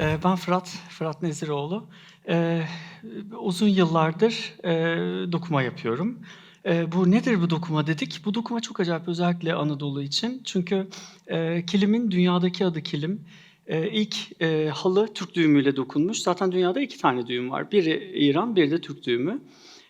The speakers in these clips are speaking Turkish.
Ee, Ben Fırat, Fırat Neziroğlu. Ee, Uzun yıllardır e, dokuma yapıyorum. Ee, Bu nedir bu dokuma dedik. Bu dokuma çok acayip özellikle Anadolu için. Çünkü e, kilimin dünyadaki adı kilim. İlk e, halı Türk düğümüyle dokunmuş. Zaten dünyada iki tane düğüm var. Biri İran, biri de Türk düğümü.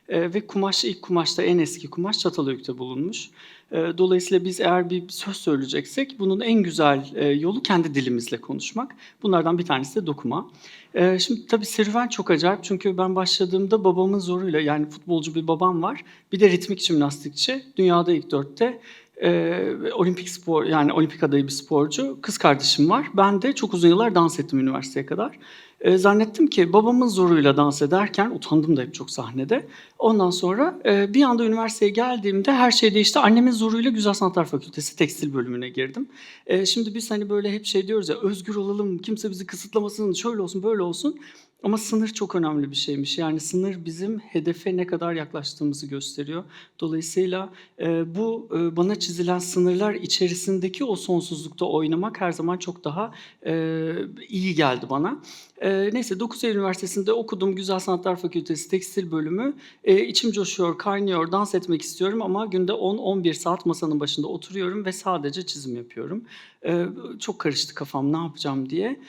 E, ve kumaş ilk kumaşta en eski kumaş Çatalhöyük'te bulunmuş. E, dolayısıyla biz eğer bir söz söyleyeceksek bunun en güzel e, yolu kendi dilimizle konuşmak. Bunlardan bir tanesi de dokuma. E, şimdi tabii serüven çok acayip çünkü ben başladığımda babamın zoruyla yani futbolcu bir babam var. Bir de ritmik jimnastikçi. Dünyada ilk dörtte. E, olimpik spor yani olimpik adayı bir sporcu. Kız kardeşim var. Ben de çok uzun yıllar dans ettim üniversiteye kadar. E, zannettim ki babamın zoruyla dans ederken utandım da hep çok sahnede. Ondan sonra e, bir anda üniversiteye geldiğimde her şey değişti. Annemin zoruyla Güzel Sanatlar Fakültesi tekstil bölümüne girdim. E, şimdi biz hani böyle hep şey diyoruz ya özgür olalım, kimse bizi kısıtlamasın, şöyle olsun, böyle olsun. Ama sınır çok önemli bir şeymiş. Yani sınır bizim hedefe ne kadar yaklaştığımızı gösteriyor. Dolayısıyla e, bu e, bana çizilen sınırlar içerisindeki o sonsuzlukta oynamak her zaman çok daha e, iyi geldi bana. E, neyse 9 Eylül Üniversitesi'nde okudum Güzel Sanatlar Fakültesi Tekstil Bölümü. E, içim coşuyor, kaynıyor, dans etmek istiyorum ama günde 10-11 saat masanın başında oturuyorum ve sadece çizim yapıyorum. E, çok karıştı kafam ne yapacağım diye.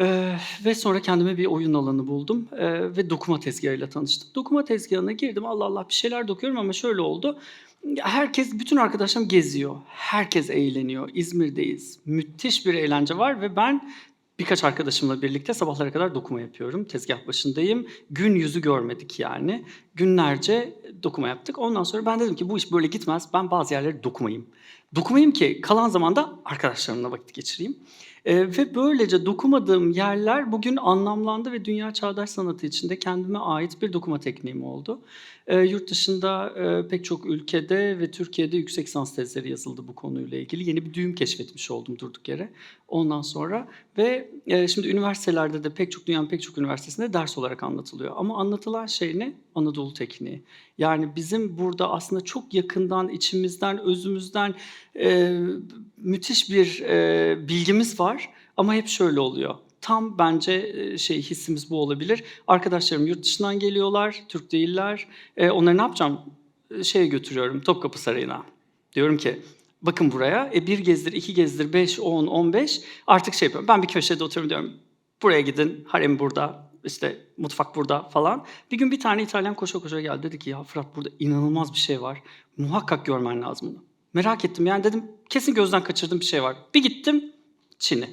Ee, ve sonra kendime bir oyun alanı buldum ee, ve dokuma tezgahıyla tanıştım. Dokuma tezgahına girdim. Allah Allah bir şeyler dokuyorum ama şöyle oldu. Herkes, bütün arkadaşlarım geziyor. Herkes eğleniyor. İzmir'deyiz. Müthiş bir eğlence var ve ben birkaç arkadaşımla birlikte sabahlara kadar dokuma yapıyorum. Tezgah başındayım. Gün yüzü görmedik yani. Günlerce dokuma yaptık. Ondan sonra ben dedim ki bu iş böyle gitmez. Ben bazı yerleri dokumayayım. Dokumayayım ki kalan zamanda arkadaşlarımla vakit geçireyim. Ee, ve böylece dokumadığım yerler bugün anlamlandı ve dünya çağdaş sanatı içinde kendime ait bir dokuma tekniğim oldu. Ee, yurt dışında e, pek çok ülkede ve Türkiye'de yüksek lisans tezleri yazıldı bu konuyla ilgili. Yeni bir düğüm keşfetmiş oldum durduk yere. Ondan sonra ve e, şimdi üniversitelerde de pek çok dünyanın pek çok üniversitesinde ders olarak anlatılıyor. Ama anlatılan şey ne? Anadolu tekniği. Yani bizim burada aslında çok yakından, içimizden, özümüzden e, müthiş bir e, bilgimiz var. Ama hep şöyle oluyor. Tam bence e, şey hissimiz bu olabilir. Arkadaşlarım yurt dışından geliyorlar, Türk değiller. E, onları ne yapacağım? E, Şeye götürüyorum, Topkapı Sarayı'na. Diyorum ki bakın buraya e, bir gezdir, iki gezdir, beş, on, on beş. Artık şey yapıyorum. Ben bir köşede oturuyorum diyorum. Buraya gidin, harem burada, işte mutfak burada falan. Bir gün bir tane İtalyan koşa koşa geldi. Dedi ki ya Fırat burada inanılmaz bir şey var. Muhakkak görmen lazım bunu. Merak ettim yani dedim kesin gözden kaçırdığım bir şey var. Bir gittim Çin'i.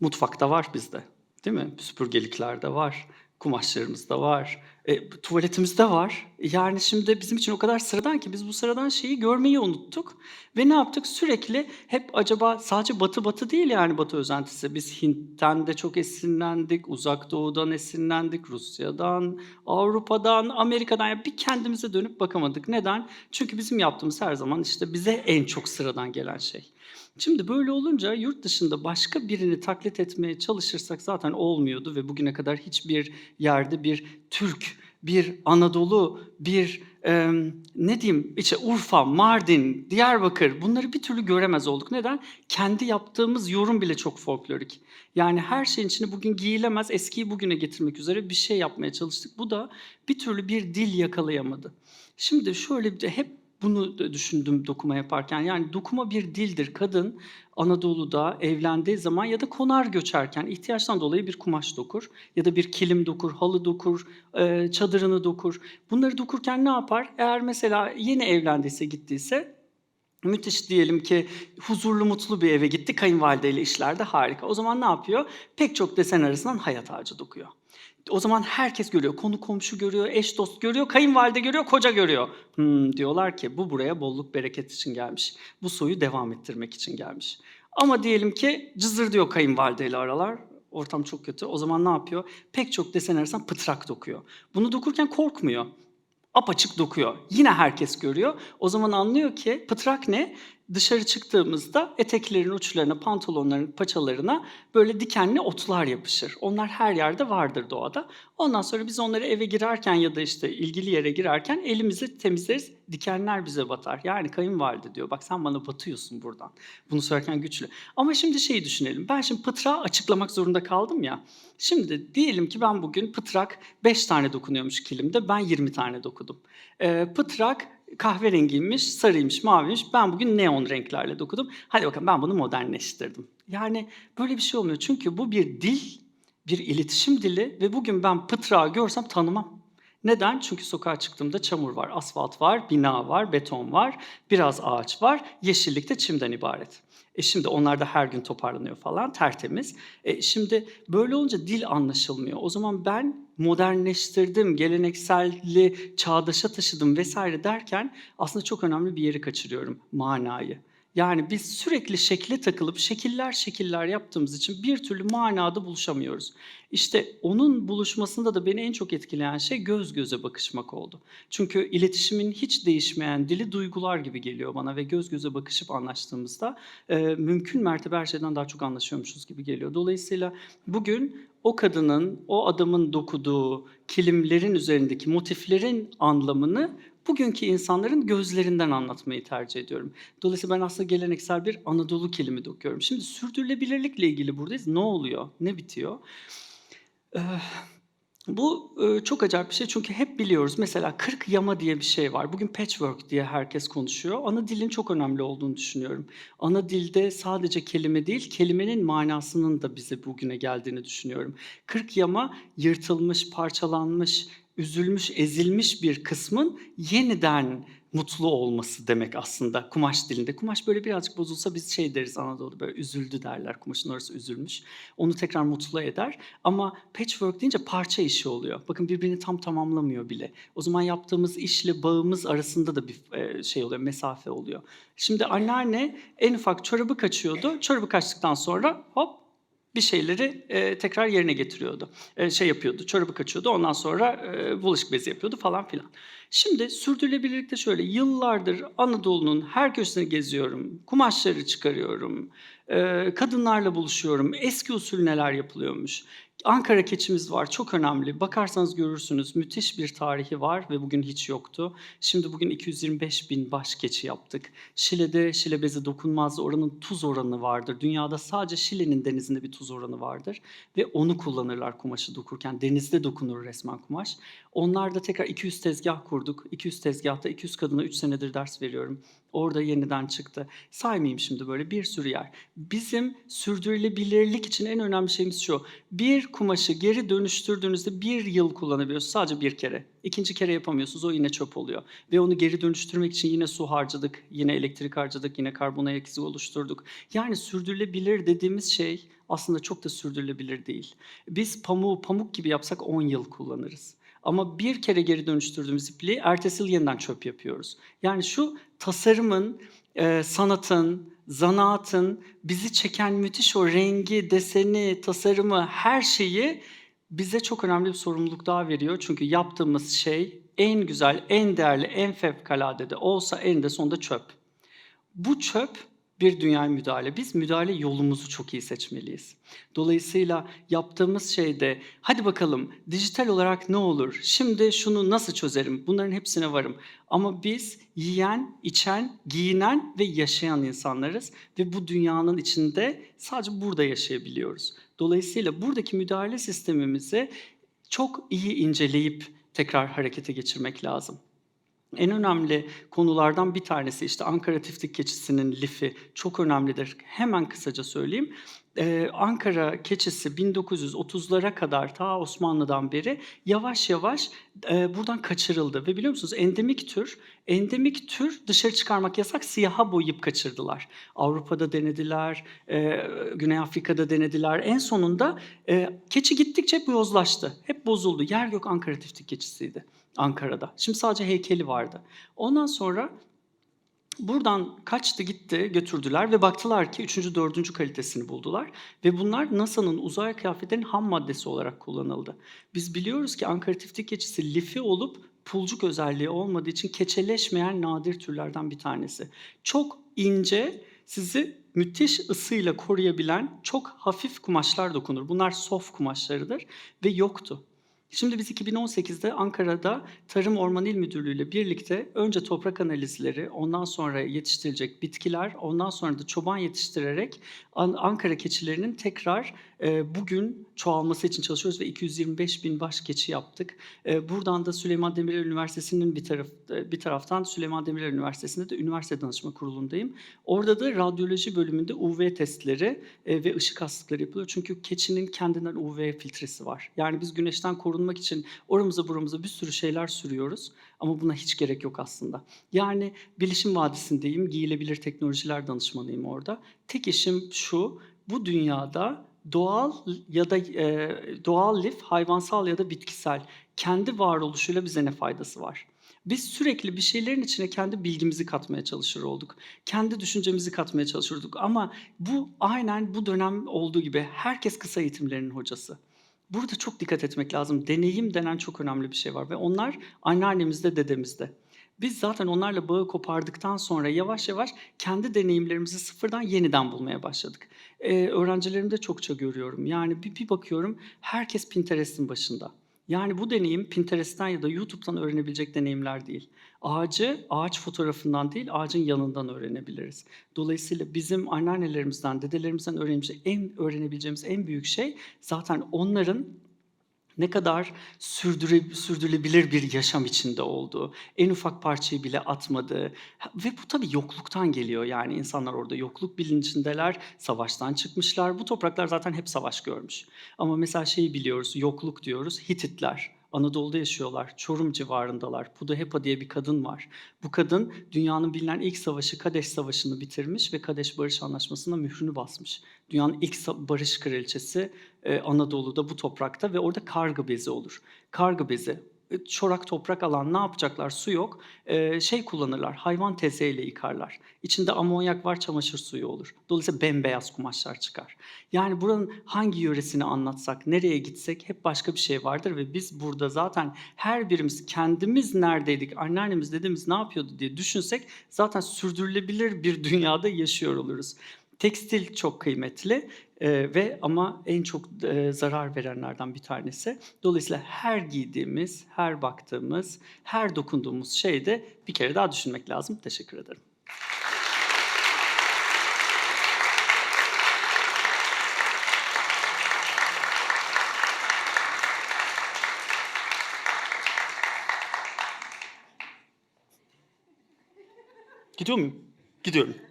Mutfakta var bizde. Değil mi? Süpürgeliklerde var. Kumaşlarımızda var. E, tuvaletimizde var. Yani şimdi bizim için o kadar sıradan ki biz bu sıradan şeyi görmeyi unuttuk. Ve ne yaptık? Sürekli hep acaba sadece batı batı değil yani batı özentisi. Biz Hint'ten de çok esinlendik. Uzak doğudan esinlendik. Rusya'dan, Avrupa'dan, Amerika'dan. Yani bir kendimize dönüp bakamadık. Neden? Çünkü bizim yaptığımız her zaman işte bize en çok sıradan gelen şey. Şimdi böyle olunca yurt dışında başka birini taklit etmeye çalışırsak zaten olmuyordu ve bugüne kadar hiçbir yerde bir Türk, bir Anadolu, bir e, ne diyeyim işte Urfa, Mardin, Diyarbakır bunları bir türlü göremez olduk. Neden? Kendi yaptığımız yorum bile çok folklorik. Yani her şeyin içine bugün giyilemez, eskiyi bugüne getirmek üzere bir şey yapmaya çalıştık. Bu da bir türlü bir dil yakalayamadı. Şimdi şöyle bir de hep bunu düşündüm dokuma yaparken. Yani dokuma bir dildir. Kadın Anadolu'da evlendiği zaman ya da konar göçerken ihtiyaçtan dolayı bir kumaş dokur ya da bir kilim dokur, halı dokur, e, çadırını dokur. Bunları dokurken ne yapar? Eğer mesela yeni evlendiyse gittiyse Müthiş diyelim ki huzurlu mutlu bir eve gitti kayınvalideyle işlerde harika. O zaman ne yapıyor? Pek çok desen arasından hayat ağacı dokuyor. O zaman herkes görüyor. Konu komşu görüyor, eş dost görüyor, kayınvalide görüyor, koca görüyor. Hmm, diyorlar ki bu buraya bolluk bereket için gelmiş. Bu soyu devam ettirmek için gelmiş. Ama diyelim ki cızır diyor kayınvalideyle aralar. Ortam çok kötü. O zaman ne yapıyor? Pek çok desen arasından pıtrak dokuyor. Bunu dokurken korkmuyor apaçık dokuyor. Yine herkes görüyor. O zaman anlıyor ki pıtrak ne? Dışarı çıktığımızda eteklerin uçlarına, pantolonların paçalarına böyle dikenli otlar yapışır. Onlar her yerde vardır doğada. Ondan sonra biz onları eve girerken ya da işte ilgili yere girerken elimizi temizleriz. Dikenler bize batar. Yani kayınvalide diyor bak sen bana batıyorsun buradan. Bunu söylerken güçlü. Ama şimdi şeyi düşünelim. Ben şimdi pıtrağı açıklamak zorunda kaldım ya. Şimdi diyelim ki ben bugün pıtrak 5 tane dokunuyormuş kilimde. Ben 20 tane dokudum. Ee, pıtrak kahverengiymiş, sarıymış, maviymiş. Ben bugün neon renklerle dokudum. Hadi bakalım ben bunu modernleştirdim. Yani böyle bir şey olmuyor. Çünkü bu bir dil, bir iletişim dili ve bugün ben pıtrağı görsem tanımam. Neden? Çünkü sokağa çıktığımda çamur var, asfalt var, bina var, beton var, biraz ağaç var, yeşillik de çimden ibaret. E şimdi onlar da her gün toparlanıyor falan, tertemiz. E şimdi böyle olunca dil anlaşılmıyor. O zaman ben modernleştirdim, gelenekselli çağdaşa taşıdım vesaire derken aslında çok önemli bir yeri kaçırıyorum, manayı. Yani biz sürekli şekle takılıp şekiller şekiller yaptığımız için bir türlü manada buluşamıyoruz. İşte onun buluşmasında da beni en çok etkileyen şey göz göze bakışmak oldu. Çünkü iletişimin hiç değişmeyen dili duygular gibi geliyor bana ve göz göze bakışıp anlaştığımızda e, mümkün mertebe her şeyden daha çok anlaşıyormuşuz gibi geliyor. Dolayısıyla bugün o kadının, o adamın dokuduğu kilimlerin üzerindeki motiflerin anlamını bugünkü insanların gözlerinden anlatmayı tercih ediyorum. Dolayısıyla ben aslında geleneksel bir Anadolu kilimi dokuyorum. Şimdi sürdürülebilirlikle ilgili buradayız. Ne oluyor? Ne bitiyor? Ee, bu e, çok acayip bir şey çünkü hep biliyoruz. Mesela 40 yama diye bir şey var. Bugün patchwork diye herkes konuşuyor. Ana dilin çok önemli olduğunu düşünüyorum. Ana dilde sadece kelime değil, kelimenin manasının da bize bugüne geldiğini düşünüyorum. 40 yama yırtılmış, parçalanmış, üzülmüş, ezilmiş bir kısmın yeniden mutlu olması demek aslında kumaş dilinde. Kumaş böyle birazcık bozulsa biz şey deriz Anadolu'da böyle üzüldü derler. Kumaşın orası üzülmüş. Onu tekrar mutlu eder. Ama patchwork deyince parça işi oluyor. Bakın birbirini tam tamamlamıyor bile. O zaman yaptığımız işle bağımız arasında da bir e, şey oluyor, mesafe oluyor. Şimdi anneanne en ufak çorabı kaçıyordu. Çorabı kaçtıktan sonra hop bir şeyleri e, tekrar yerine getiriyordu. E, şey yapıyordu, çorabı kaçıyordu. Ondan sonra e, bulaşık bezi yapıyordu falan filan. Şimdi sürdürülebilirlikte şöyle yıllardır Anadolu'nun her köşesini geziyorum. Kumaşları çıkarıyorum. E, kadınlarla buluşuyorum. Eski usul neler yapılıyormuş. Ankara keçimiz var, çok önemli. Bakarsanız görürsünüz, müthiş bir tarihi var ve bugün hiç yoktu. Şimdi bugün 225 bin baş keçi yaptık. Şile'de Şile bezi dokunmaz, oranın tuz oranı vardır. Dünyada sadece Şile'nin denizinde bir tuz oranı vardır. Ve onu kullanırlar kumaşı dokurken. Denizde dokunur resmen kumaş. Onlar da tekrar 200 tezgah kurduk. 200 tezgahta 200 kadına 3 senedir ders veriyorum. Orada yeniden çıktı. Saymayayım şimdi böyle bir sürü yer. Bizim sürdürülebilirlik için en önemli şeyimiz şu. Bir kumaşı geri dönüştürdüğünüzde bir yıl kullanabiliyorsunuz. Sadece bir kere. İkinci kere yapamıyorsunuz. O yine çöp oluyor. Ve onu geri dönüştürmek için yine su harcadık. Yine elektrik harcadık. Yine karbon ayak izi oluşturduk. Yani sürdürülebilir dediğimiz şey aslında çok da sürdürülebilir değil. Biz pamuğu pamuk gibi yapsak 10 yıl kullanırız. Ama bir kere geri dönüştürdüğümüz ipliği ertesi yıl yeniden çöp yapıyoruz. Yani şu tasarımın, e, sanatın, zanaatın bizi çeken müthiş o rengi, deseni, tasarımı, her şeyi bize çok önemli bir sorumluluk daha veriyor. Çünkü yaptığımız şey en güzel, en değerli, en fevkalade de olsa eninde sonunda çöp. Bu çöp bir dünyaya müdahale. Biz müdahale yolumuzu çok iyi seçmeliyiz. Dolayısıyla yaptığımız şeyde hadi bakalım dijital olarak ne olur? Şimdi şunu nasıl çözerim? Bunların hepsine varım. Ama biz yiyen, içen, giyinen ve yaşayan insanlarız ve bu dünyanın içinde sadece burada yaşayabiliyoruz. Dolayısıyla buradaki müdahale sistemimizi çok iyi inceleyip tekrar harekete geçirmek lazım. En önemli konulardan bir tanesi işte Ankara tiftik keçisinin lifi çok önemlidir. Hemen kısaca söyleyeyim. Ee, Ankara keçisi 1930'lara kadar ta Osmanlı'dan beri yavaş yavaş e, buradan kaçırıldı. Ve biliyor musunuz endemik tür, endemik tür dışarı çıkarmak yasak siyaha boyayıp kaçırdılar. Avrupa'da denediler, e, Güney Afrika'da denediler. En sonunda e, keçi gittikçe hep yozlaştı, hep bozuldu. Yer gök Ankara tiftik keçisiydi. Ankara'da. Şimdi sadece heykeli vardı. Ondan sonra buradan kaçtı gitti götürdüler ve baktılar ki 3. 4. kalitesini buldular. Ve bunlar NASA'nın uzay kıyafetlerinin ham maddesi olarak kullanıldı. Biz biliyoruz ki Ankara tiftik keçisi lifi olup pulcuk özelliği olmadığı için keçeleşmeyen nadir türlerden bir tanesi. Çok ince, sizi müthiş ısıyla koruyabilen çok hafif kumaşlar dokunur. Bunlar soft kumaşlarıdır ve yoktu. Şimdi biz 2018'de Ankara'da Tarım Orman İl Müdürlüğü ile birlikte önce toprak analizleri, ondan sonra yetiştirilecek bitkiler, ondan sonra da çoban yetiştirerek An- Ankara keçilerinin tekrar e, bugün çoğalması için çalışıyoruz ve 225 bin baş keçi yaptık. E, buradan da Süleyman Demirel Üniversitesi'nin bir taraf e, bir taraftan Süleyman Demirel Üniversitesi'nde de üniversite danışma kurulundayım. Orada da radyoloji bölümünde UV testleri ve ışık hastalıkları yapılıyor. Çünkü keçinin kendinden UV filtresi var. Yani biz güneşten korunmak için oramıza buramıza bir sürü şeyler sürüyoruz ama buna hiç gerek yok aslında. Yani Bilişim Vadisi'ndeyim, giyilebilir teknolojiler danışmanıyım orada. Tek işim şu, bu dünyada doğal ya da e, doğal lif, hayvansal ya da bitkisel kendi varoluşuyla bize ne faydası var? Biz sürekli bir şeylerin içine kendi bilgimizi katmaya çalışır olduk. Kendi düşüncemizi katmaya çalışırdık ama bu aynen bu dönem olduğu gibi herkes kısa eğitimlerinin hocası. Burada çok dikkat etmek lazım. Deneyim denen çok önemli bir şey var ve onlar anneannemizde, dedemizde. Biz zaten onlarla bağı kopardıktan sonra yavaş yavaş kendi deneyimlerimizi sıfırdan yeniden bulmaya başladık. Ee, öğrencilerimde çokça görüyorum. Yani bir, bir bakıyorum herkes Pinterest'in başında. Yani bu deneyim Pinterest'ten ya da YouTube'dan öğrenebilecek deneyimler değil. Ağacı ağaç fotoğrafından değil, ağacın yanından öğrenebiliriz. Dolayısıyla bizim anneannelerimizden, dedelerimizden öğrenebileceğimiz en, öğrenebileceğimiz en büyük şey zaten onların ne kadar sürdüre, sürdürülebilir bir yaşam içinde olduğu, en ufak parçayı bile atmadığı ve bu tabii yokluktan geliyor yani insanlar orada yokluk bilincindeler, savaştan çıkmışlar. Bu topraklar zaten hep savaş görmüş. Ama mesela şeyi biliyoruz, yokluk diyoruz, Hititler. Anadolu'da yaşıyorlar, Çorum civarındalar. Pudahepa diye bir kadın var. Bu kadın dünyanın bilinen ilk savaşı Kadeş Savaşı'nı bitirmiş ve Kadeş Barış Anlaşması'na mührünü basmış. Dünyanın ilk barış kraliçesi e, Anadolu'da bu toprakta ve orada kargı bezi olur. Kargı bezi çorak toprak alan ne yapacaklar? Su yok. E, şey kullanırlar. Hayvan tezeyle yıkarlar. İçinde amonyak var, çamaşır suyu olur. Dolayısıyla bembeyaz kumaşlar çıkar. Yani buranın hangi yöresini anlatsak, nereye gitsek hep başka bir şey vardır ve biz burada zaten her birimiz kendimiz neredeydik, anneannemiz, dedemiz ne yapıyordu diye düşünsek zaten sürdürülebilir bir dünyada yaşıyor oluruz. Tekstil çok kıymetli e, ve ama en çok e, zarar verenlerden bir tanesi. Dolayısıyla her giydiğimiz, her baktığımız, her dokunduğumuz şeyde bir kere daha düşünmek lazım. Teşekkür ederim. Gidiyor muyum? Gidiyorum.